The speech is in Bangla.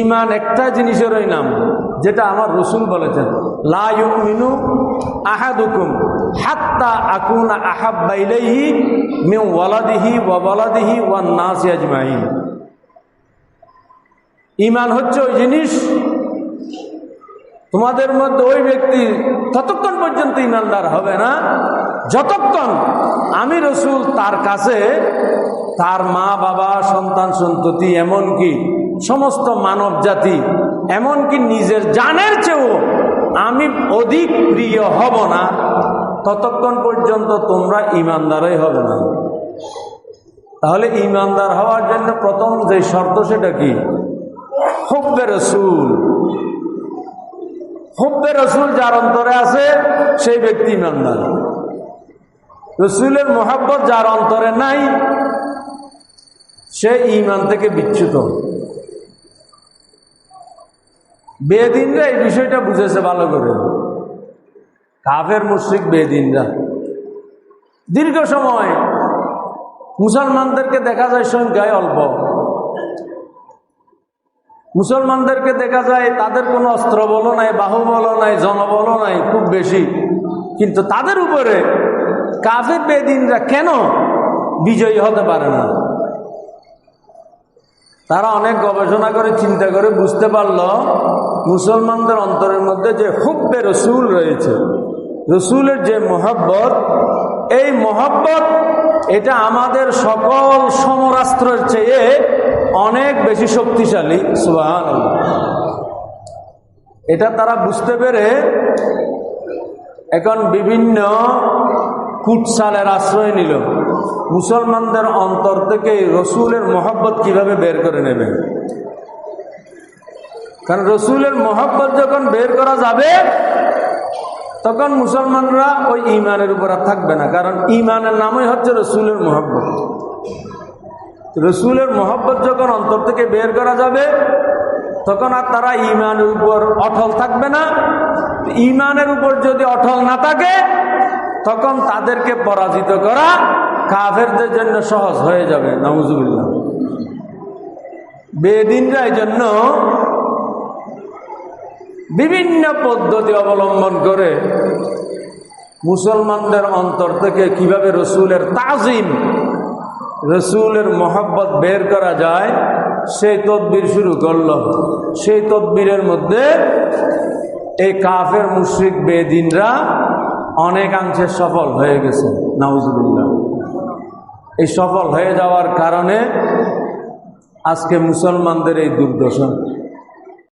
ইমান একটা জিনিসেরই নাম, যেটা আমার রসুল বলেছেন। লা ইউমিনু আহাদুকুম হাত্তা আকুনা আহাব্বা ইলাইহি মিন ওয়ালাদিহি ওয়া ওয়ালাদিহি ওয়ান নাসি আজমাইন। ইমান হচ্ছে ওই জিনিস, তোমাদের মধ্যে ওই ব্যক্তি ততক্ষণ পর্যন্ত ইমানদার হবে না, যতক্ষণ আমি রসুল তার কাছে, তার মা বাবা সন্তান সন্ততি এমনকি সমস্ত মানব জাতি, এমনকি নিজের জানের চেয়েও আমি অধিক প্রিয় হব না, ততক্ষণ পর্যন্ত তোমরা ইমানদারই হবে না। তাহলে ইমানদার হওয়ার জন্য প্রথম যে শর্ত সেটা কি? হুব্বে রসুল। হুব্বে রসুল যার অন্তরে আছে, সেই ব্যক্তি ইমানদার। রসুলের মোহাব্বত যার অন্তরে নাই, সে ইমান থেকে বিচ্যুত। বেদিনরা এই বিষয়টা বুঝেছে ভালো করে। কাফের মুশ্রিক বেদিনরা। দীর্ঘ সময় মুসলমানদেরকে দেখা যায় সংখ্যায় অল্প। মুসলমানদেরকে দেখা যায় তাদের কোনো অস্ত্র বলো নাই বাহুবলও নাই জনবলও নাই, খুব বেশি। কিন্তু তাদের উপরে কাফের বেদিনরা কেন বিজয়ী হতে পারে না? তারা অনেক গবেষণা করে, চিন্তা করে বুঝতে পারল মুসলমানদের অন্তরের মধ্যে যে হুব্বে রসুল রয়েছে, রসুলের যে মোহাব্বত, এই মোহাব্বত এটা আমাদের সকল সমরাস্ত্রের চেয়ে অনেক বেশি শক্তিশালী। সুবাহান এটা তারা বুঝতে পেরে এখন বিভিন্ন কুটসালের আশ্রয় নিল। মুসলমানদের অন্তর থেকে রসুলের মহব্বত কীভাবে বের করে নেবে? কারণ রসুলের মহব্বত যখন বের করা যাবে, তখন মুসলমানরা ওই ইমানের উপর আর থাকবে না। কারণ ইমানের নামই হচ্ছে রসুলের মহব্বত। রসুলের মহব্বত যখন অন্তর থেকে বের করা যাবে, তখন আর তারা ইমানের উপর অটল থাকবে না। ইমানের উপর যদি অটল না থাকে, তখন তাদেরকে পরাজিত করা কাফেরদের জন্য সহজ হয়ে যাবে। নজুবিল্লা বেদিনরা এই জন্য বিভিন্ন পদ্ধতি অবলম্বন করে মুসলমানদের অন্তর থেকে কীভাবে রসুলের তাজিম, রসুলের মহাব্বত বের করা যায়, সেই তদবির শুরু করল। সেই তদবিরের মধ্যে এই কাফের, মুশ্রিক, বেদিনরা অনেকাংশে সফল হয়ে গেছে। নাউজুবিল্লাহ। এই সফল হয়ে যাওয়ার কারণে আজকে মুসলমানদের এই দুর্দশা।